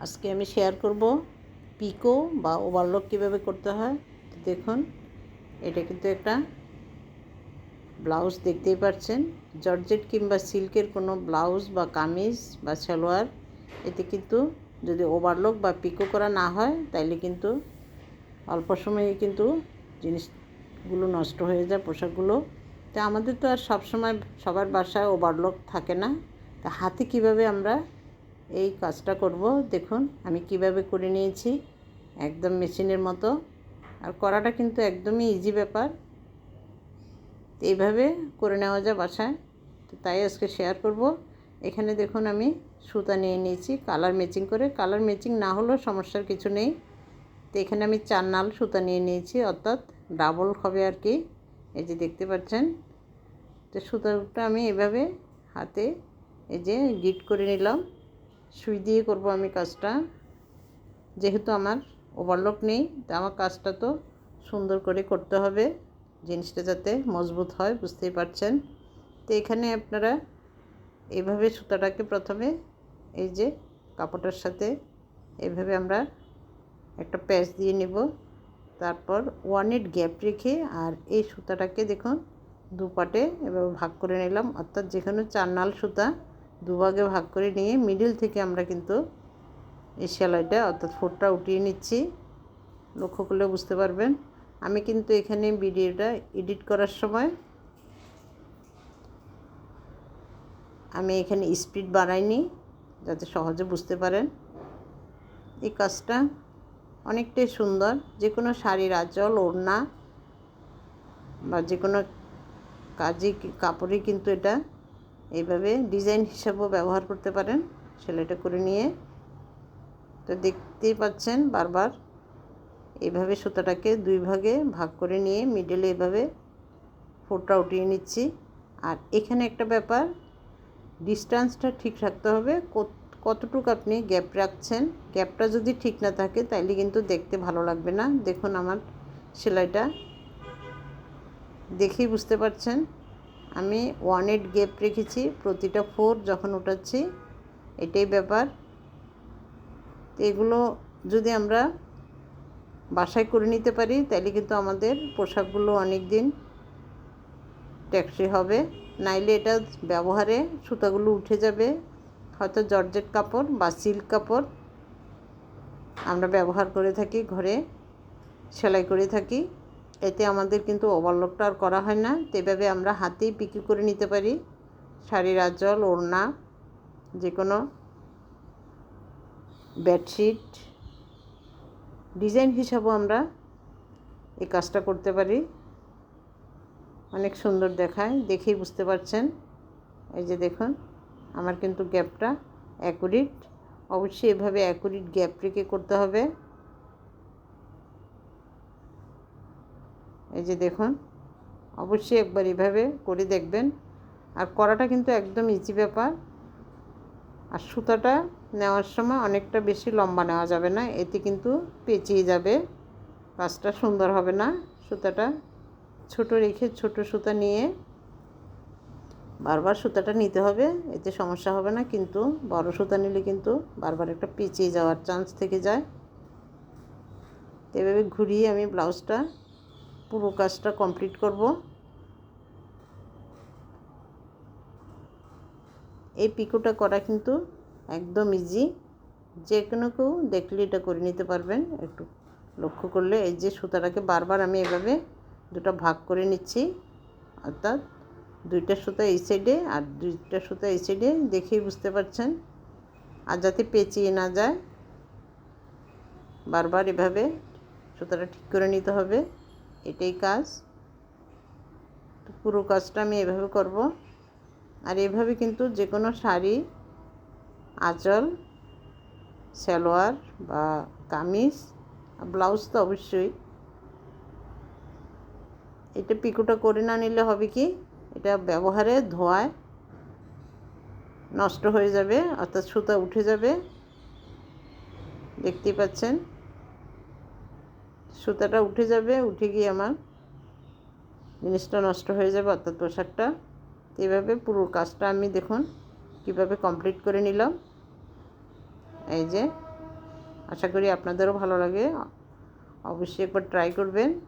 আজকে আমি শেয়ার করব পিকো বা ওভারলক কীভাবে করতে হয়। দেখুন, এটা কিন্তু একটা ব্লাউজ দেখতেই পাচ্ছেন। জর্জেট কিংবা সিল্কের কোনো ব্লাউজ বা কামিজ বা সালোয়ার, এতে কিন্তু যদি ওভারলক বা পিকো করা না হয়, তাইলে কিন্তু অল্প সময়ে কিন্তু জিনিসগুলো নষ্ট হয়ে যায়, পোশাকগুলো। তা আমাদের তো আর সবসময় সবার বাসায় ওভারলক থাকে না। তা হাতে কীভাবে আমরা এই কাজটা করব। দেখুন, আমি কীভাবে করে নিয়েছি। একদম মেশিনের মতো। আর করাটা কিন্তু একদমই ইজি ব্যাপার। এইভাবে করে নেওয়া যায় বাসায়। তো তাই আজকে শেয়ার করব। এখানে দেখুন, আমি সুতা নিয়ে নিয়েছি কালার ম্যাচিং করে। কালার ম্যাচিং না হলেও সমস্যার কিছু নেই। তো এখানে আমি চার নাল সুতা নিয়ে নিয়েছি, অর্থাৎ ডাবল হবে আর কি। এই যে দেখতে পাচ্ছেন। তো সুতাটা আমি এভাবে হাতে এই যে গিট করে নিলাম। সুই দিয়ে করব আমি কাজটা। যেহেতু আমার ওভারলক নেই, তা আমার কাজটা তো সুন্দর করে করতে হবে। জিনিসটা যাতে মজবুত হয়, বুঝতেই পারছেন? তো এখানে আপনারা এইভাবে সুতাটাকে প্রথমে এই যে কাপড়টার সাথে এইভাবে আমরা একটা প্যাচ দিয়ে নেব। তারপর ওয়ান এইট গ্যাপ রেখে আর এই সুতাটাকে দেখুন, দুপাটে এভাবে ভাগ করে নিলাম। অর্থাৎ যেখানে চার নাল সুতা দুভাগে ভাগ করে নিয়ে মিডিল থেকে আমরা কিন্তু এই সেলাইটা অর্থাৎ ফোরটা উঠিয়ে নিচ্ছি। লক্ষ্য করলে বুঝতে পারবেন। আমি কিন্তু এখানে ভিডিওটা এডিট করার সময় আমি এখানে স্পিড বাড়াইনি, যাতে সহজে বুঝতে পারেন। এই কাজটা অনেকটাই সুন্দর। যে কোনো শাড়ির আঁচল, ওড়না বা যে কোনো কাজে, কাপড়ে কিন্তু এটা এইভাবে ডিজাইন হিসাবেও ব্যবহার করতে পারেন। সেলাইটা করে নিয়ে। তো দেখতেই পাচ্ছেন বারবার এইভাবে সুতাটাকে দুই ভাগে ভাগ করে নিয়ে মিডলে এভাবে ফোরটা উঠিয়ে নিচ্ছি। আর এখানে একটা ব্যাপার ডিস্টেন্সটা ঠিক রাখতে হবে। কতটুকু আপনি গ্যাপ রাখছেন গ্যাপটা যদি ঠিক না থাকে তাইলে কিন্তু দেখতে ভালো লাগবে না। দেখুন আমার সেলাইটা, দেখেই বুঝতে পারছেন। আমি ওয়ান এইট গেপ রেখেছি, প্রতিটা ফোর যখন উঠাচ্ছি, এটাই ব্যাপার। তো এগুলো যদি আমরা বাসায় করে নিতে পারি, তাহলে কিন্তু আমাদের পোশাকগুলো অনেক দিন ট্যাক্সি হবে। নাইলে এটা ব্যবহারে সুতাগুলো উঠে যাবে, হয়তো জর্জেট কাপড় বা সিল্ক কাপড় আমরা ব্যবহার করে থাকি, ঘরে সেলাই করে থাকি। এতে আমাদের কিন্তু ওভারলকটা আর করা হয় না। তেভাবে আমরা হাতেই বিক্রি করে নিতে পারি। শাড়ির আঁচল, ওড়না যে কোনো বেডশিট ডিজাইন হিসাবেও আমরা এই কাজটা করতে পারি। অনেক সুন্দর দেখায়, দেখেই বুঝতে পারছেন। এই যে দেখুন, আমার কিন্তু গ্যাপটা অ্যাকুরিট অবশ্যই এভাবে অ্যাকুরিট গ্যাপ রেখে করতে হবে। এই যে দেখুন, অবশ্যই একবার এভাবে করে দেখবেন। আর করাটা কিন্তু একদম ইজি ব্যাপার। আর সুতাটা নেওয়ার সময় অনেকটা বেশি লম্বা নেওয়া যাবে না, এতে কিন্তু পেঁচিয়ে যাবে, কাজটা সুন্দর হবে না। সুতাটা ছোট রেখে ছোট সুতা নিয়ে বারবার সুতাটা নিতে হবে, এতে সমস্যা হবে না। কিন্তু বড় সুতা নিলে কিন্তু বারবার একটা পেঁচিয়ে যাওয়ার চান্স থেকে যায়। এভাবে ঘুরিয়ে আমি ব্লাউজটা পুরো কাজটা কমপ্লিট করব। এই পিকোটা করা কিন্তু একদম ইজি যে কোনো কেউ দেখলে এটা করে নিতে পারবেন। একটু লক্ষ্য করলে এই যে সুতাটাকে বারবার আমি এভাবে দুটো ভাগ করে নিচ্ছি, অর্থাৎ দুইটা সুতা এই সাইডে আর দুইটা সুতা এই সাইডে দেখেই বুঝতে পারছেন। আর যাতে পেঁচিয়ে না যায়, বারবার এভাবে সুতাটা ঠিক করে নিতে হবে। এটাই কাজ। তো পুরো কাজটা আমি এভাবে করব। আর এভাবে কিন্তু যে কোনো শাড়ি, আঁচল, সালোয়ার বা কামিজ ব্লাউজ তো অবশ্যই। এটা পিকুটা করে না নিলে হবে কি? এটা ব্যবহারে ধোয়ায় নষ্ট হয়ে যাবে, অর্থাৎ সুতা উঠে যাবে। দেখতেই পাচ্ছেন? সুতাটা উঠে যাবে, উঠে গিয়ে আমার জিনিসটা নষ্ট হয়ে যাবে, অর্থাৎ পোশাকটা। এইভাবে পুরো কাজটা আমি দেখুন কীভাবে কমপ্লিট করে নিলাম। এই যে, আশা করি আপনাদেরও ভালো লাগে। অবশ্যই একবার ট্রাই করবেন।